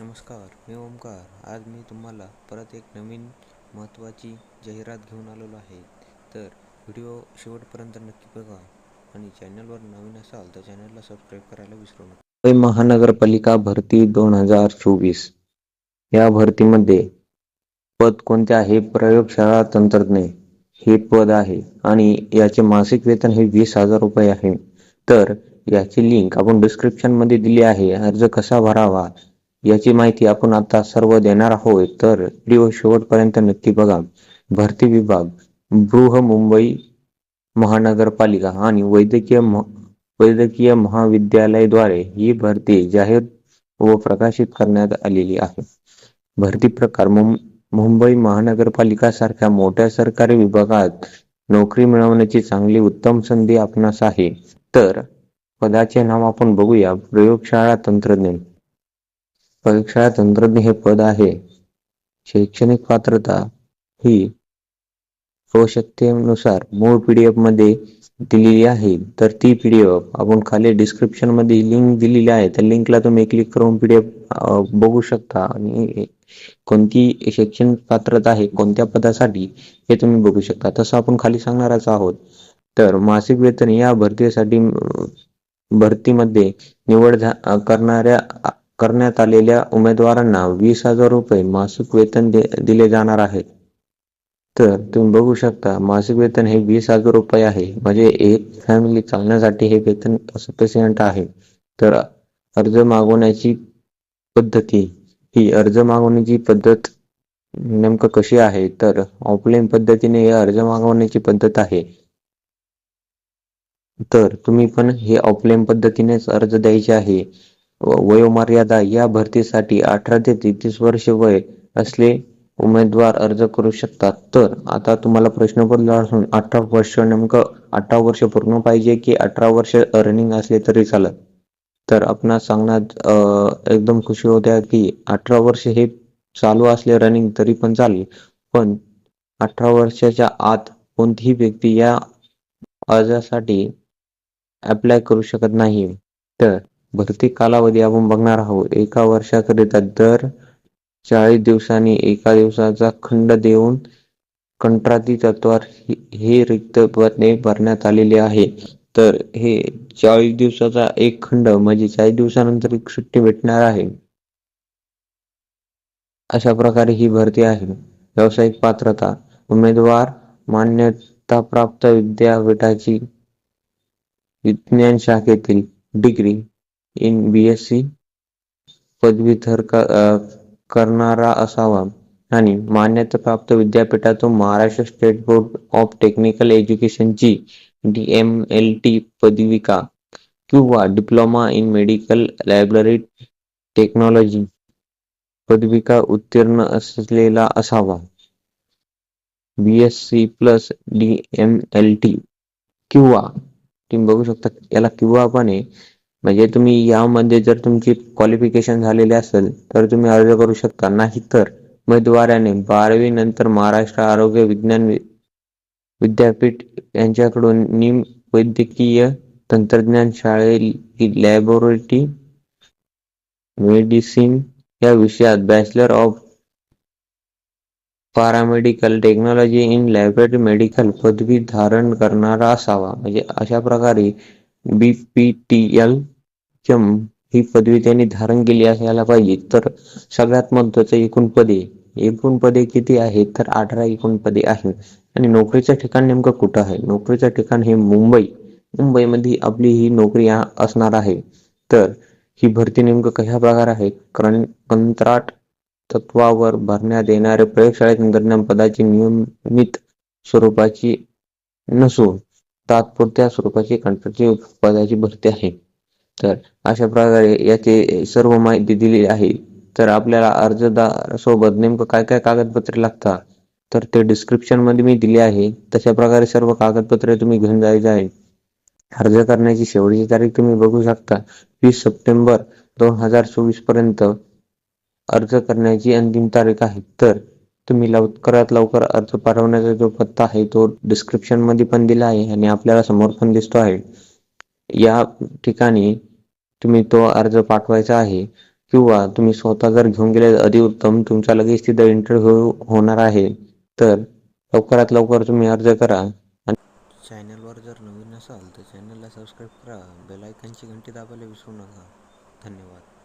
नमस्कार मी ओमकार. आज मी तुम्हाला परत एक नवीन महत्त्वाची जाहिरात घेऊन आलेलो आहे. तर व्हिडिओ शेवटपर्यंत नक्की बघा आणि चॅनलवर नवीन असाल तर चॅनलला सबस्क्राईब करायला विसरू नका. मुंबई महानगरपालिका भरती दोन हजार चोवीस. या भरतीमध्ये पद कोणते आहे? प्रयोगशाळा तंत्रज्ञ. हे पद आहे आणि याचे मासिक वेतन हे वीस हजार रुपये आहे. तर याची लिंक आपण डिस्क्रिप्शनमध्ये दिली आहे. अर्ज कसा भरावा? याची माहिती आपण आता सर्व देणार आहोत तर व्हिडिओ शेवटपर्यंत नक्की बघा. भरती विभाग बृह मुंबई महानगरपालिका आणि वैद्यकीय वैद्यकीय महाविद्यालयाद्वारे ही भरती जाहीर व प्रकाशित करण्यात आलेली आहे. भरती प्रकार मुं- मुंबई महानगरपालिका सारख्या मोठ्या सरकारी विभागात नोकरी मिळवण्याची चांगली उत्तम संधी आपणास आहे. तर पदाचे नाव आपण बघूया. प्रयोगशाळा तंत्रज्ञान. परीक्षा तंत्रज्ञ हे पद आहे. शैक्षणिक पात्रता ही आवश्यकतेनुसार मूळ पीडीएफमध्ये दिलेली आहे. तर ती पीडीएफ आपण खाली डिस्क्रिप्शनमध्ये लिंक दिलेली आहे. त्या लिंकला तुम्ही क्लिक करून पीडीएफ बघू शकता. आणि कोणती शैक्षणिक पात्रता आहे कोणत्या पदासाठी हे तुम्ही बघू शकता. तसं आपण खाली सांगणारच आहोत. तर मासिक वेतन या भरतीसाठी भरतीमध्ये निवड झा- करणाऱ्या करण्यात आलेल्या उमेदवारांना वीस हजार रुपये मासिक वेतन दिले जाणार आहे. तर तुम्ही बघू शकता मासिक वेतन हे वीस हजार रुपये आहे. म्हणजे एक फॅमिली चालण्यासाठी हे वेतन सफिशियंट आहे. तर अर्ज मागवण्याची पद्धती ही अर्ज मागवण्याची पद्धत नेमकं कशी आहे? तर ऑफलाईन पद्धतीने हे अर्ज मागवण्याची पद्धत आहे. तर तुम्ही पण हे ऑफलाईन पद्धतीनेच अर्ज द्यायचे आहे. वयोमर्यादा या भरतीसाठी अठरा ते तेहतीस वर्ष वय असले उमेदवार अर्ज करू शकतात. तर आता तुम्हाला प्रश्न पडला असून अठरा वर्ष नेमकं अठरा वर्ष पूर्ण पाहिजे की अठरा वर्ष रनिंग असले तरी चालत? तर आपणास सांगण्यात एकदम खुशी होत्या की अठरा वर्ष हे चालू असले रनिंग तरी पण चालेल. पण अठरा वर्षाच्या आत कोणतीही व्यक्ती या अर्जासाठी अप्लाय करू शकत नाही. तर भरती कालावधी आपण बघणार आहोत. एका वर्षाकरिता दर चाळीस दिवसांनी एका दिवसाचा खंड देऊन कंत्राटी तत्वावर हे- रिक्त पदे भरण्यात आलेले आहे. तर हे चाळीस दिवसाचा एक खंड म्हणजे चाळीस दिवसानंतर एक सुट्टी भेटणार आहे. अशा प्रकारे ही भरती आहे. व्यावसायिक पात्रता. उमेदवार मान्यताप्राप्त विद्यापीठाची विज्ञान शाखेतील डिग्री. इन बीएससी पदवीधर करणारा असावा. आणि मान्यता प्राप्त विद्यापीठातून Maharashtra state board of technical एज्युकेशनची D M L T पदविका किंवा diploma in medical library technology पदविका उत्तीर्ण असलेला असावा. BSc plus D M L T किंवा तुम्ही बघू शकता याला किंवा आपण म्हणजे तुम्ही यामध्ये जर तुमची क्वालिफिकेशन झालेले असेल तर तुम्ही अर्ज करू शकता. नाही तर उमेदवाराने बारावी नंतर महाराष्ट्र आरोग्य विज्ञान वि- विद्यापीठ यांच्याकडून निम वैद्यकीय तंत्रज्ञान शाळेतील लॅबोरेटरी मेडिसिन या विषयात bachelor of paramedical technology in laboratory medical पदवी धारण करणारा असावा. म्हणजे अशा प्रकारे B P T L BPTL ही पदवी त्यांनी धारण केली असायला पाहिजे. तर सगळ्यात महत्वाचं एकूण पदे. एकूण पदे किती आहेत? तर अठरा एकूण पदे आहेत. आणि नोकरीचं ठिकाण नेमकं कुठं आहे? नोकरीचं ठिकाण हे मुंबई. मुंबईमध्ये आपली ही नोकरी असणार आहे. तर ही भरती नेमकं कशा प्रकार आहे? कं- कंत्राट तत्वावर भरण्यात येणारे प्रयोगशाळेत तंत्रज्ञान पदाची नियमित स्वरूपाची नसून तात्पुरत्या स्वरूपाची कंत्राटी पदाची भरती आहे. तर अशा प्रकारे याची सर्व माहिती दिलेली आहे. तर आपल्याला अर्जदार सोबत नेमकं काय काय कागदपत्रे लागतात? तर ते डिस्क्रिप्शनमध्ये मी दिले आहे. तशा प्रकारे सर्व कागदपत्रे तुम्ही घेऊन जायचे आहे. अर्ज करण्याची शेवटची तारीख तुम्ही बघू शकता. वीस सप्टेंबर दोन हजार चोवीसपर्यंत अर्ज करण्याची अंतिम तारीख आहे. तर तुम्ही लवकरात लवकर अर्ज पाठवण्याचा जो पत्ता आहे तो डिस्क्रिप्शनमध्ये पण दिला आहे आणि आपल्याला समोर पण दिसतो आहे. या ठिकाणी तुम्ही तो अर्ज पाठवायचा आहे किंवा तुम्ही स्वतः जर घेऊन गेले अधिउत्तम तुमचा लगेच तिथं इंटरव्ह्यू हो, होणार आहे. तर लवकरात लवकर तुम्ही अर्ज करा. चॅनलवर जर नवीन असाल तर चॅनलला सबस्क्राईब करा. बेल घंटी दाबायला विसरू नका. धन्यवाद.